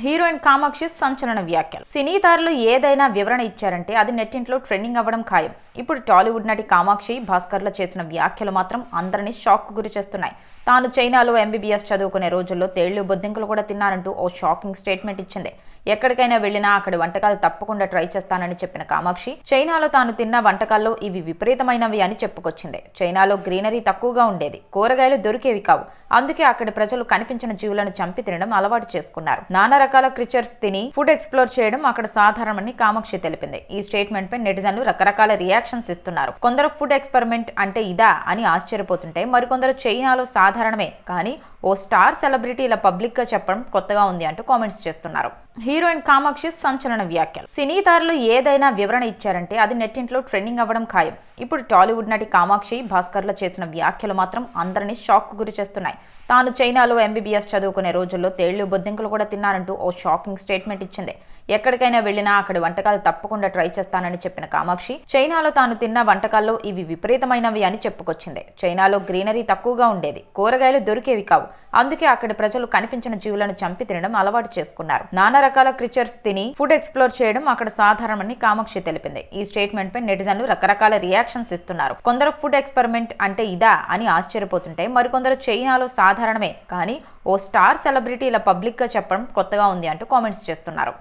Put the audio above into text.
Heroine Kamakshi సంచలన వ్యాఖ్యలు. సినీ తారలు ఏదైనా వివరణ ఇచ్చారంటే అది నెట్టింట్లో ట్రెండింగ్ అవ్వడం ఖాయం. ఇప్పుడు టాలీవుడ్ నటి కామాక్షి భాస్కర్లో చేసిన వ్యాఖ్యలు మాత్రం అందరినీ షాక్ గురి చేస్తున్నాయి. తాను చైనాలో ఎంబీబీఎస్ చదువుకునే రోజుల్లో తేళ్ళు బొద్దింకలు కూడా తిన్నానంటూ ఓ షాకింగ్ స్టేట్మెంట్ ఇచ్చింది. ఎక్కడికైనా వెళ్ళినా అక్కడి వంటకాలు తప్పకుండా ట్రై చేస్తానని చెప్పిన కామాక్షి చైనాలో తాను తిన్న వంటకాల్లో ఇవి విపరీతమైనవి అని చెప్పుకొచ్చింది. చైనాలో గ్రీనరీ తక్కువగా ఉండేది. కూరగాయలు దొరికేవి కావు. అందుకే అక్కడి ప్రజలు కనిపించిన జీవులను చంపి తినడం అలవాటు చేసుకున్నారు. నానా రకాల క్రిచర్స్ తిని ఫుడ్ ఎక్స్ప్లోర్ చేయడం అక్కడ సాధారణమని కామాక్షి తెలిపింది. ఈ స్టేట్మెంట్ పై నెటిజన్లు రకరకాల రియాక్షన్స్ ఇస్తున్నారు. కొందరు ఫుడ్ ఎక్స్పెరిమెంట్ అంటే ఇదా అని ఆశ్చర్యపోతుంటే మరికొందరు చైనాలో సాధారణమే. కానీ ఓ స్టార్ సెలబ్రిటీ ఇలా పబ్లిక్గా చెప్పడం కొత్తగా ఉంది అంటూ కామెంట్స్ చేస్తున్నారు. హీరోయిన్ కామాక్షి సంచలన వ్యాఖ్యలు. సినీతారులు ఏదైనా వివరణ ఇచ్చారంటే అది నెట్టింట్లో ట్రెండింగ్ అవ్వడం ఖాయం. ఇప్పుడు టాలీవుడ్ నటి కామాక్షి భాస్కర్లో చేసిన వ్యాఖ్యలు మాత్రం అందరినీ షాక్ గురి చేస్తున్నాయి. తాను చైనాలో ఎంబీబీఎస్ చదువుకునే రోజుల్లో తేళ్ళు బొద్దింకలు కూడా తిన్నానంటూ ఓ షాకింగ్ స్టేట్మెంట్ ఇచ్చింది. ఎక్కడికైనా వెళ్ళినా అక్కడి వంటకాలు తప్పకుండా ట్రై చేస్తానని చెప్పిన కామాక్షి చైనాలో తాను తిన్న వంటకాల్లో ఇవి విపరీతమైనవి అని చెప్పుకొచ్చింది. చైనాలో గ్రీనరీ తక్కువగా ఉండేది కూరగాయలు దొరికేవి కావు. అందుకే అక్కడి ప్రజలు కనిపించిన జీవులను చంపి తినడం అలవాటు చేసుకున్నారు. నానా రకాల క్రిచర్స్ తిని ఫుడ్ ఎక్స్ప్లోర్ చేయడం అక్కడ సాధారణమని కామాక్షి తెలిపింది. ఈ స్టేట్మెంట్ పై నెటిజన్లు రకరకాల రియాక్షన్స్ ఇస్తున్నారు. కొందరు ఫుడ్ ఎక్స్పెరిమెంట్ అంటే ఇదా అని ఆశ్చర్యపోతుంటే మరికొందరు చైనాలో సాధారణమే కానీ ఓ స్టార్ సెలబ్రిటీ ఇలా పబ్లిక్గా చెప్పడం కొత్తగా ఉంది అంటూ కామెంట్స్ చేస్తున్నారు.